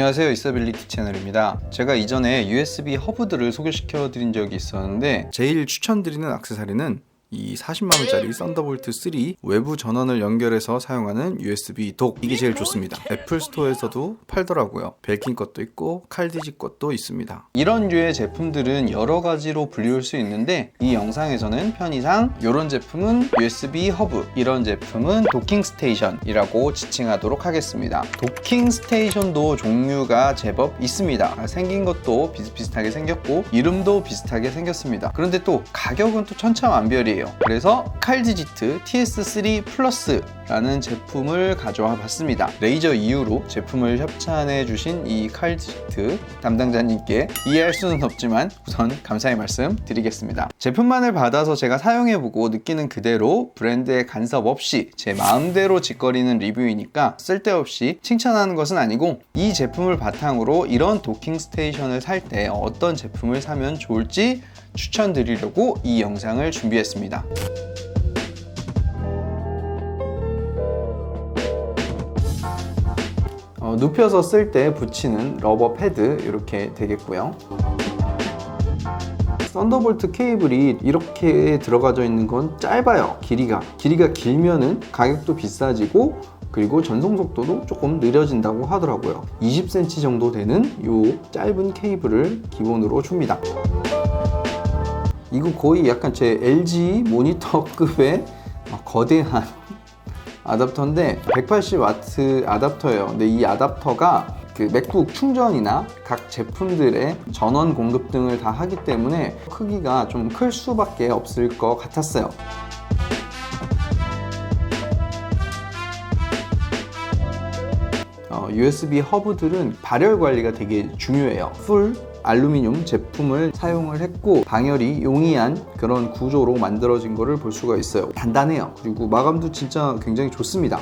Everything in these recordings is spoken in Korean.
안녕하세요. 이서빌리티 채널입니다. 제가 이전에 USB 허브들을 소개시켜 드린 적이 있었는데 제일 추천드리는 액세서리는 이 40만 원짜리 썬더볼트 3 외부 전원을 연결해서 사용하는 USB 독. 이게 제일 좋습니다. 애플 스토어에서도 팔더라고요. 벨킨 것도 있고 칼디지 것도 있습니다. 이런 류의 제품들은 여러 가지로 불리울 수 있는데 이 영상에서는 편의상 이런 제품은 USB 허브 이런 제품은 도킹 스테이션이라고 지칭하도록 하겠습니다. 도킹 스테이션도 종류가 제법 있습니다. 생긴 것도 비슷비슷하게 생겼고 이름도 비슷하게 생겼습니다. 그런데 또 가격은 또 천차만별이에요 그래서 칼디지트 TS3 플러스 라는 제품을 가져와 봤습니다. 레이저 이후로 제품을 협찬해 주신 이 칼디지트 담당자님께 이해할 수는 없지만 우선 감사의 말씀 드리겠습니다. 제품만을 받아서 제가 사용해보고 느끼는 그대로 브랜드의 간섭 없이 제 마음대로 짓거리는 리뷰이니까 쓸데없이 칭찬하는 것은 아니고 이 제품을 바탕으로 이런 도킹 스테이션을 살 때 어떤 제품을 사면 좋을지 추천드리려고 이 영상을 준비했습니다. 어, 눕혀서 쓸 때 붙이는 러버 패드 이렇게 되겠고요. 썬더볼트 케이블이 이렇게 들어가져 있는 건 짧아요. 길이가. 길이가 길면은 가격도 비싸지고 그리고 전송 속도도 조금 느려진다고 하더라고요. 20cm 정도 되는 이 짧은 케이블을 기본으로 줍니다. 이거 거의 약간 제 LG 모니터급의 거대한 아답터인데 180W 아답터예요. 근데 이 아답터가 그 맥북 충전이나 각 제품들의 전원 공급 등을 다 하기 때문에 크기가 좀 클 수밖에 없을 것 같았어요. 어, USB 허브들은 발열 관리가 되게 중요해요. 풀 알루미늄 제품을 사용을 했고 방열이 용이한 그런 구조로 만들어진 것을 볼 수가 있어요. 단단해요. 그리고 마감도 진짜 굉장히 좋습니다.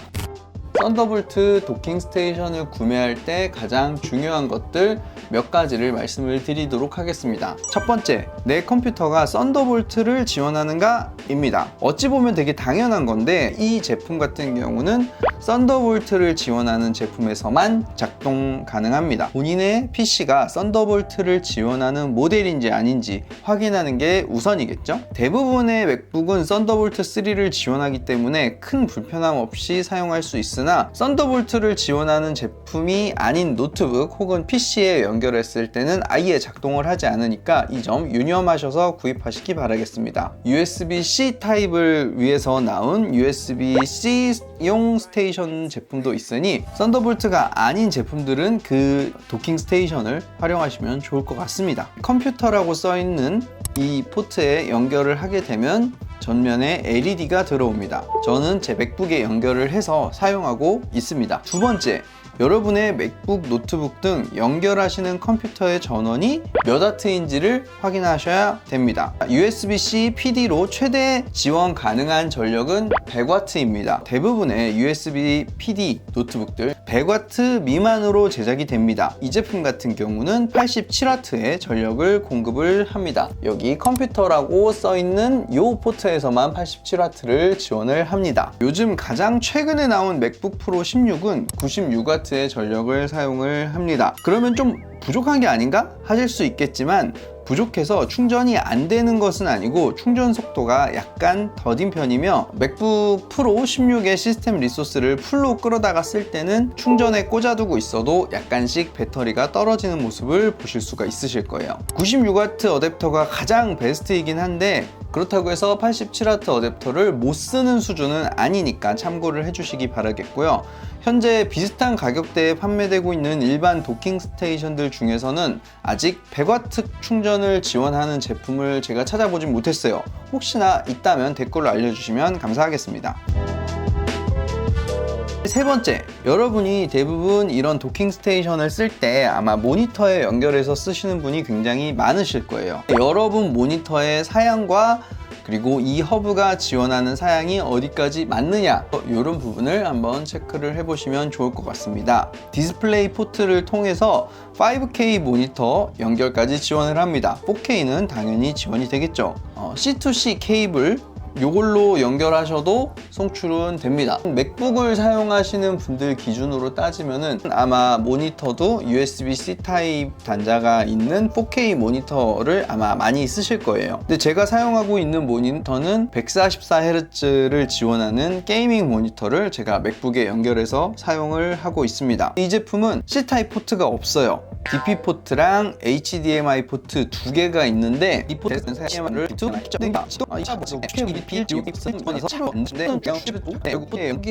썬더볼트 도킹 스테이션을 구매할 때 가장 중요한 것들 몇 가지를 말씀을 드리도록 하겠습니다. 첫 번째, 내 컴퓨터가 썬더볼트를 지원하는가? 입니다. 어찌 보면 되게 당연한 건데 이 제품 같은 경우는 썬더볼트를 지원하는 제품에서만 작동 가능합니다. 본인의 PC가 썬더볼트를 지원하는 모델인지 아닌지 확인하는 게 우선이겠죠? 대부분의 맥북은 썬더볼트 3를 지원하기 때문에 큰 불편함 없이 사용할 수 있으나 썬더볼트를 지원하는 제품이 아닌 노트북 혹은 PC에 연결했을 때는 아예 작동을 하지 않으니까 이 점 유념하셔서 구입하시기 바라겠습니다. USB-C 타입을 위해서 나온 USB-C용 스테이션 제품도 있으니 썬더볼트가 아닌 제품들은 그 도킹 스테이션을 활용하시면 좋을 것 같습니다. 컴퓨터라고 써 있는 이 포트에 연결을 하게 되면 전면에 LED가 들어옵니다. 저는 제 맥북에 연결을 해서 사용하고 있습니다. 두 번째, 여러분의 맥북, 노트북 등 연결하시는 컴퓨터의 전원이 몇 와트인지를 확인하셔야 됩니다. USB-C PD로 최대 지원 가능한 전력은 100W입니다. 대부분의 USB PD 노트북들 100W 미만으로 제작이 됩니다. 이 제품 같은 경우는 87W의 전력을 공급을 합니다. 여기 컴퓨터라고 써 있는 이 포트에서만 87W를 지원을 합니다. 요즘 가장 최근에 나온 맥북 프로 16은 96W 의 전력을 사용을 합니다. 그러면 좀 부족한 게 아닌가? 하실 수 있겠지만 부족해서 충전이 안 되는 것은 아니고 충전 속도가 약간 더딘 편이며 맥북 프로 16의 시스템 리소스를 풀로 끌어다가 쓸 때는 충전에 꽂아두고 있어도 약간씩 배터리가 떨어지는 모습을 보실 수가 있으실 거예요. 96W 어댑터가 가장 베스트이긴 한데 그렇다고 해서 87W 어댑터를 못 쓰는 수준은 아니니까 참고를 해주시기 바라겠고요 현재 비슷한 가격대에 판매되고 있는 일반 도킹 스테이션들 중에서는 아직 100W 충전을 지원하는 제품을 제가 찾아보진 못했어요. 혹시나 있다면 댓글로 알려주시면 감사하겠습니다. 세 번째, 여러분이 대부분 이런 도킹 스테이션을 쓸 때 아마 모니터에 연결해서 쓰시는 분이 굉장히 많으실 거예요. 여러분 모니터의 사양과 그리고 이 허브가 지원하는 사양이 어디까지 맞느냐 이런 부분을 한번 체크를 해보시면 좋을 것 같습니다. 디스플레이 포트를 통해서 5K 모니터 연결까지 지원을 합니다. 4K는 당연히 지원이 되겠죠. 어, C2C 케이블 이걸로 연결하셔도 송출은 됩니다. 맥북을 사용하시는 분들 기준으로 따지면은 아마 모니터도 USB-C 타입 단자가 있는 4K 모니터를 아마 많이 쓰실 거예요. 근데 제가 사용하고 있는 모니터는 144Hz를 지원하는 게이밍 모니터를 제가 맥북에 연결해서 사용을 하고 있습니다. 이 제품은 C 타입 포트가 없어요. DP 포트랑 HDMI 포트 두 개가 있는데 이 포트는 사용을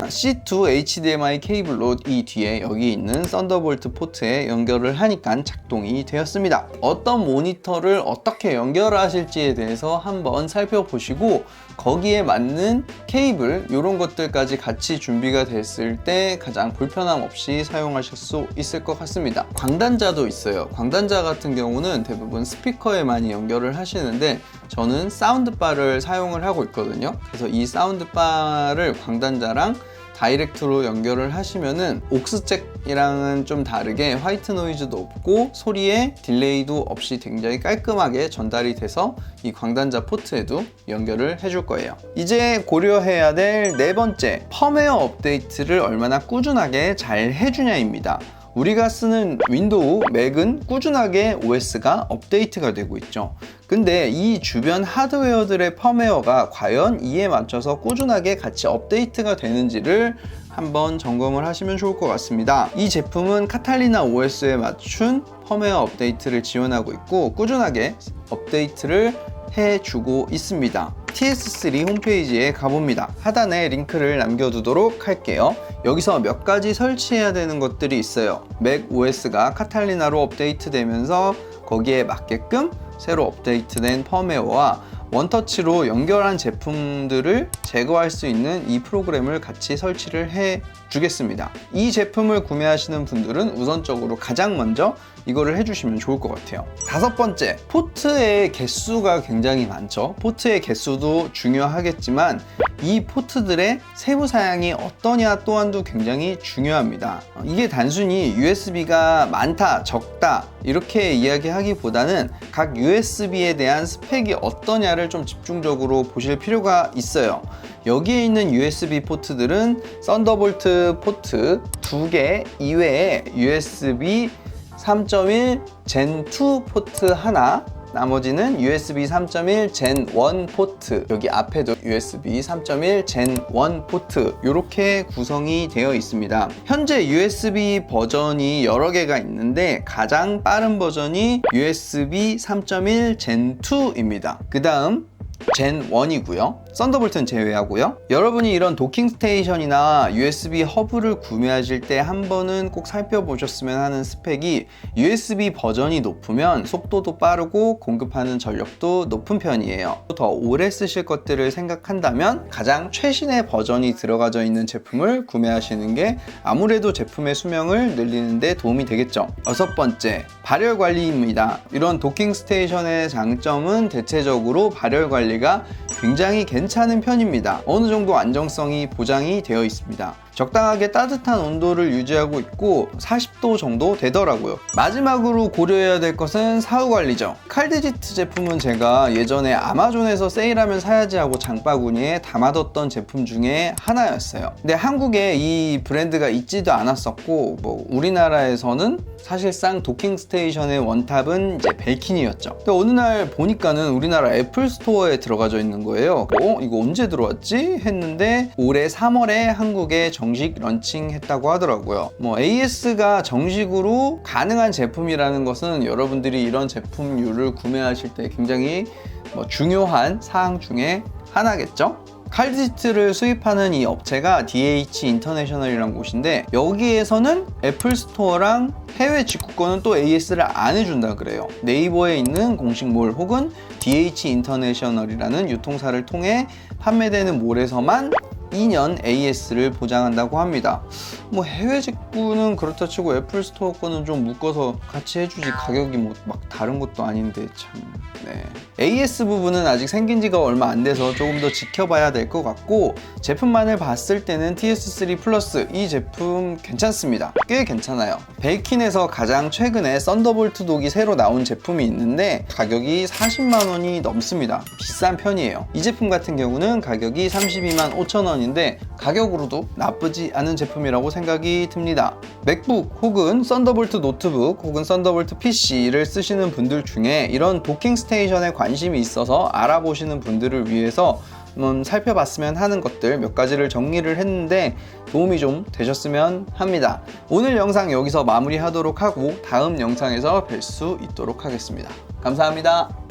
C2 HDMI 케이블로 이 뒤에 여기 있는 썬더볼트 포트에 연결을 하니까 작동이 되었습니다. 어떤 모니터를 어떻게 연결하실지에 대해서 한번 살펴보시고 거기에 맞는 케이블 이런 것들까지 같이 준비가 됐을 때 가장 불편함 없이 사용하실 수 있을 것 같습니다. 광단자도 있어요. 광단자 같은 경우는 대부분 스피커에 많이 연결을 하시는데 저는 사운드바를 사용을 하고 있 거든요. 그래서 이 사운드바를 광단자랑 다이렉트로 연결을 하시면은 옥스잭이랑은 좀 다르게 화이트 노이즈도 없고 소리에 딜레이도 없이 굉장히 깔끔하게 전달이 돼서 이 광단자 포트에도 연결을 해줄 거예요. 이제 고려해야 될 네 번째 펌웨어 업데이트를 얼마나 꾸준하게 잘 해주냐입니다. 우리가 쓰는 윈도우, 맥은 꾸준하게 OS가 업데이트가 되고 있죠. 근데 이 주변 하드웨어들의 펌웨어가 과연 이에 맞춰서 꾸준하게 같이 업데이트가 되는지를 한번 점검을 하시면 좋을 것 같습니다. 이 제품은 카탈리나 OS에 맞춘 펌웨어 업데이트를 지원하고 있고 꾸준하게 업데이트를 해주고 있습니다. TS3 홈페이지에 가봅니다. 하단에 링크를 남겨두도록 할게요. 여기서 몇 가지 설치해야 되는 것들이 있어요. 맥 OS가 카탈리나로 업데이트되면서 거기에 맞게끔 새로 업데이트된 펌웨어와 원터치로 연결한 제품들을 제거할 수 있는 이 프로그램을 같이 설치를 해 주겠습니다. 이 제품을 구매하시는 분들은 우선적으로 가장 먼저 이거를 해주시면 좋을 것 같아요. 다섯 번째, 포트의 개수가 굉장히 많죠. 포트의 개수도 중요하겠지만 이 포트들의 세부 사양이 어떠냐 또한도 굉장히 중요합니다. 이게 단순히 USB가 많다, 적다 이렇게 이야기하기보다는 각 USB에 대한 스펙이 어떠냐를 좀 집중적으로 보실 필요가 있어요. 여기에 있는 USB 포트들은 썬더볼트 포트 두 개 이외에 USB 3.1 젠2 포트 하나 나머지는 USB 3.1 젠1 포트. 여기 앞에도 USB 3.1 젠1 포트. 이렇게 구성이 되어 있습니다. 현재 USB 버전이 여러 개가 있는데 가장 빠른 버전이 USB 3.1 젠 2입니다. 그 다음 젠 1이고요. 썬더볼트는 제외하고요. 여러분이 이런 도킹 스테이션이나 USB 허브를 구매하실 때 한 번은 꼭 살펴보셨으면 하는 스펙이 USB 버전이 높으면 속도도 빠르고 공급하는 전력도 높은 편이에요. 더 오래 쓰실 것들을 생각한다면 가장 최신의 버전이 들어가져 있는 제품을 구매하시는 게 아무래도 제품의 수명을 늘리는 데 도움이 되겠죠. 여섯 번째, 발열 관리입니다. 이런 도킹 스테이션의 장점은 대체적으로 발열 관리가 굉장히 괜찮 은 편입니다. 어느 정도 안정성이 보장이 되어 있습니다. 적당하게 따뜻한 온도를 유지하고 있고 40도 정도 되더라고요. 마지막으로 고려해야 될 것은 사후 관리죠. 칼디지트 제품은 제가 예전에 아마존에서 세일하면 사야지 하고 장바구니에 담아뒀던 제품 중에 하나였어요. 근데 한국에 이 브랜드가 있지도 않았었고 뭐 우리나라에서는 사실상 도킹 스테이션의 원탑은 이제 벨킨이었죠. 근데 어느 날 보니까는 우리나라 애플 스토어에 들어가져 있는 거예요. 어? 이거 언제 들어왔지? 했는데 올해 3월에 한국에 정식 런칭했다고 하더라고요. 뭐 AS가 정식으로 가능한 제품이라는 것은 여러분들이 이런 제품류를 구매하실 때 굉장히 뭐 중요한 사항 중에 하나겠죠? 칼디지트를 수입하는 이 업체가 DH 인터내셔널이라는 곳인데 여기에서는 애플 스토어랑 해외 직구권은 또 AS를 안 해준다 그래요. 네이버에 있는 공식몰 혹은 DH 인터내셔널이라는 유통사를 통해 판매되는 몰에서만 2년 AS를 보장한다고 합니다. 뭐 해외 직구는 그렇다 치고 애플 스토어 거는 좀 묶어서 같이 해주지 가격이 뭐 막 다른 것도 아닌데 참. 네. AS 부분은 아직 생긴 지가 얼마 안 돼서 조금 더 지켜봐야 될 것 같고 제품만을 봤을 때는 TS3 플러스 이 제품 괜찮습니다. 꽤 괜찮아요. 벨킨에서 가장 최근에 썬더볼트 독이 새로 나온 제품이 있는데 가격이 40만 원이 넘습니다. 비싼 편이에요. 이 제품 같은 경우는 가격이 32만 5천 원 인데 가격으로도 나쁘지 않은 제품이라고 생각이 듭니다. 맥북 혹은 썬더볼트 노트북 혹은 썬더볼트 PC를 쓰시는 분들 중에 이런 도킹 스테이션에 관심이 있어서 알아보시는 분들을 위해서 한번 살펴봤으면 하는 것들 몇 가지를 정리를 했는데 도움이 좀 되셨으면 합니다. 오늘 영상 여기서 마무리하도록 하고 다음 영상에서 뵐 수 있도록 하겠습니다. 감사합니다.